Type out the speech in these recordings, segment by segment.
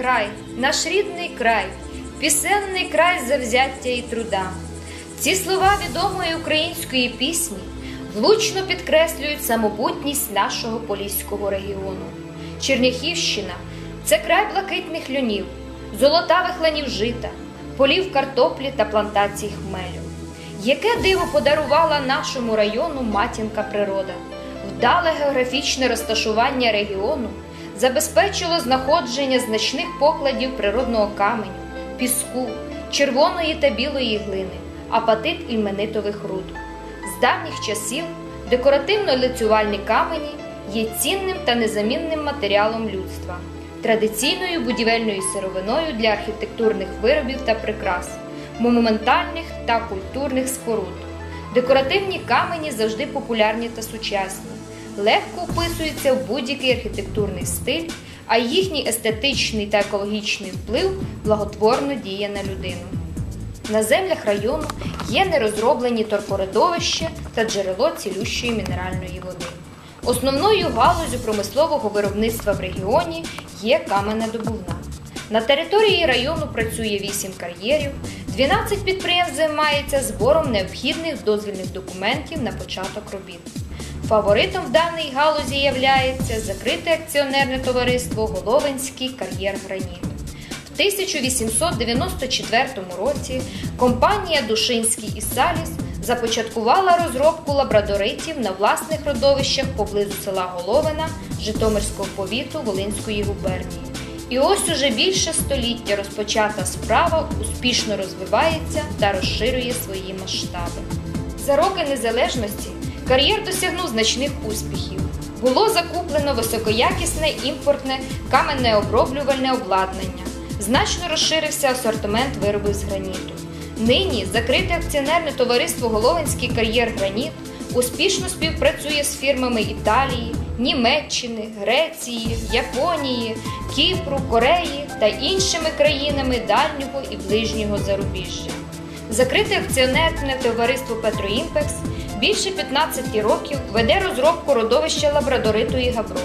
край, наш рідний край, пісенний край завзяття і труда. Ці слова відомої української пісні влучно підкреслюють самобутність нашого поліського регіону. Черняхівщина це край блакитних льонів, золотавих ланів жита, полів картоплі та плантацій хмелю. Яке диво подарувала нашому району матінка природа, вдале географічне розташування регіону забезпечило знаходження значних покладів природного каменю, піску, червоної та білої глини, апатит іменитових руд. З давніх часів декоративно-лицювальні камені є цінним та незамінним матеріалом людства, традиційною будівельною сировиною для архітектурних виробів та прикрас, монументальних та культурних споруд. Декоративні камені завжди популярні та сучасні, легко вписуються в будь-який архітектурний стиль, а їхній естетичний та екологічний вплив благотворно діє на людину. На землях району є нерозроблені торфородовища та джерело цілющої мінеральної води. Основною галузю промислового виробництва в регіоні є каменедобувна. На території району працює 8 кар'єрів, 12 підприємств займаються збором необхідних дозвільних документів на початок робіт. Фаворитом в даній галузі являється закрите акціонерне товариство Головинський кар'єр Граніт. В 1894 році компанія Душинський і Саліс започаткувала розробку лабрадоритів на власних родовищах поблизу села Головина Житомирського повіту Волинської губернії. І ось уже більше століття розпочата справа успішно розвивається та розширює свої масштаби. За роки незалежності кар'єр досягнув значних успіхів. Було закуплено високоякісне імпортне каменне оброблювальне обладнання. Значно розширився асортимент виробів з граніту. Нині закрите акціонерне товариство Головинський кар'єр Граніт успішно співпрацює з фірмами Італії, Німеччини, Греції, Японії, Кіпру, Кореї та іншими країнами дальнього і ближнього зарубіжжя. Закрите акціонерне товариство Петроімпекс більше 15 років веде розробку родовища лабрадориту і габро.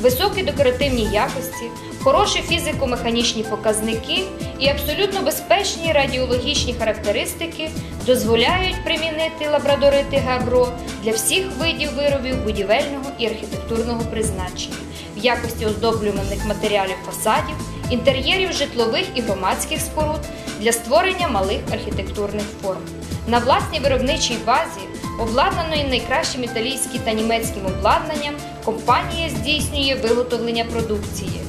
Високі декоративні якості, хороші фізико-механічні показники і абсолютно безпечні радіологічні характеристики дозволяють примінити лабрадорити габро для всіх видів виробів будівельного і архітектурного призначення в якості оздоблюваних матеріалів фасадів, інтер'єрів житлових і громадських споруд для створення малих архітектурних форм. На власній виробничій базі, обладнаної найкращим італійським та німецьким обладнанням, компанія здійснює виготовлення продукції,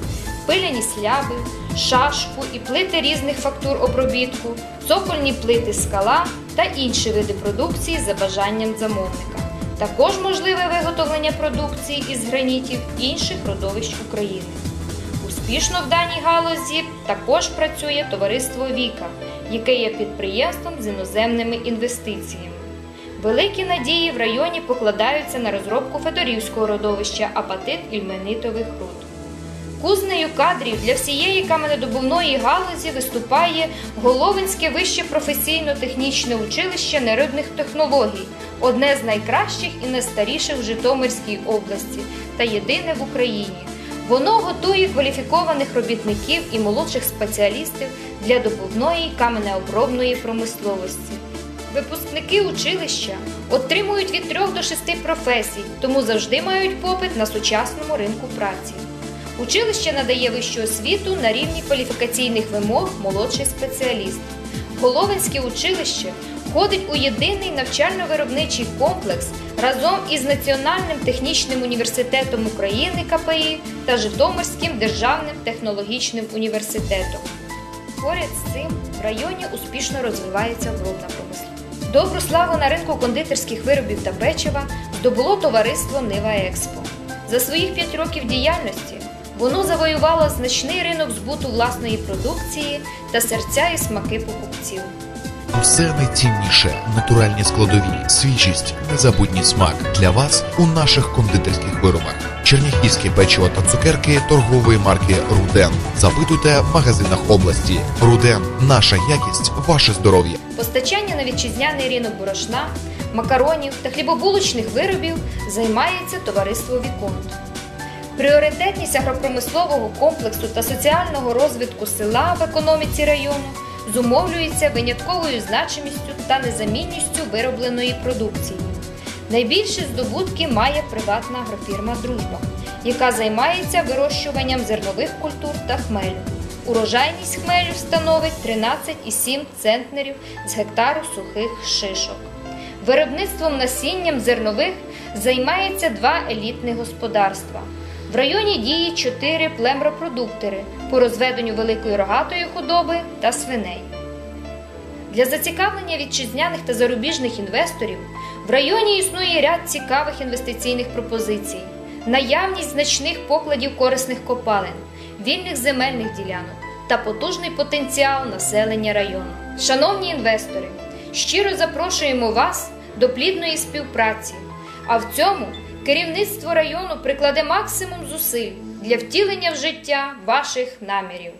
пиляні сляби, шашку і плити різних фактур обробітку, цокольні плити скала та інші види продукції за бажанням замовника. Також можливе виготовлення продукції із гранітів інших родовищ України. Успішно в даній галузі також працює товариство Віка, яке є підприємством з іноземними інвестиціями. Великі надії в районі покладаються на розробку федорівського родовища апатит ільменитових руд. Кузнею кадрів для всієї каменедобувної галузі виступає Головинське вище професійно-технічне училище народних технологій, одне з найкращих і найстаріших в Житомирській області та єдине в Україні. Воно готує кваліфікованих робітників і молодших спеціалістів для добувної каменеобробної промисловості. Випускники училища отримують від 3 до 6 професій, тому завжди мають попит на сучасному ринку праці. Училище надає вищу освіту на рівні кваліфікаційних вимог молодший спеціаліст. Головинське училище входить у єдиний навчально-виробничий комплекс разом із Національним технічним університетом України КПІ та Житомирським державним технологічним університетом. Поряд з цим в районі успішно розвивається обробна промисловість. Добру славу на ринку кондитерських виробів та печива здобуло товариство Нива Експо. За своїх 5 років діяльності воно завоювало значний ринок збуту власної продукції та серця і смаки покупців. Все найцінніше, натуральні складові, свіжість, незабутній смак для вас у наших кондитерських виробах. Черняхівське печиво та цукерки торгової марки Руден. Запитуйте в магазинах області. Руден наша якість, ваше здоров'я. Постачання на вітчизняний ринок борошна, макаронів та хлібобулочних виробів займається товариство Віконт. Пріоритетність агропромислового комплексу та соціального розвитку села в економіці району зумовлюється винятковою значимістю та незамінністю виробленої продукції. Найбільші здобутки має приватна агрофірма Дружба, яка займається вирощуванням зернових культур та хмелю. Урожайність хмелю становить 13,7 центнерів з гектару сухих шишок. Виробництвом насінням зернових займається два елітних господарства. В районі діє чотири племропродуктори по розведенню великої рогатої худоби та свиней. Для зацікавлення вітчизняних та зарубіжних інвесторів в районі існує ряд цікавих інвестиційних пропозицій, наявність значних покладів корисних копалин, вільних земельних ділянок та потужний потенціал населення району. Шановні інвестори, щиро запрошуємо вас до плідної співпраці. А в цьому керівництво району прикладе максимум зусиль для втілення в життя ваших намірів.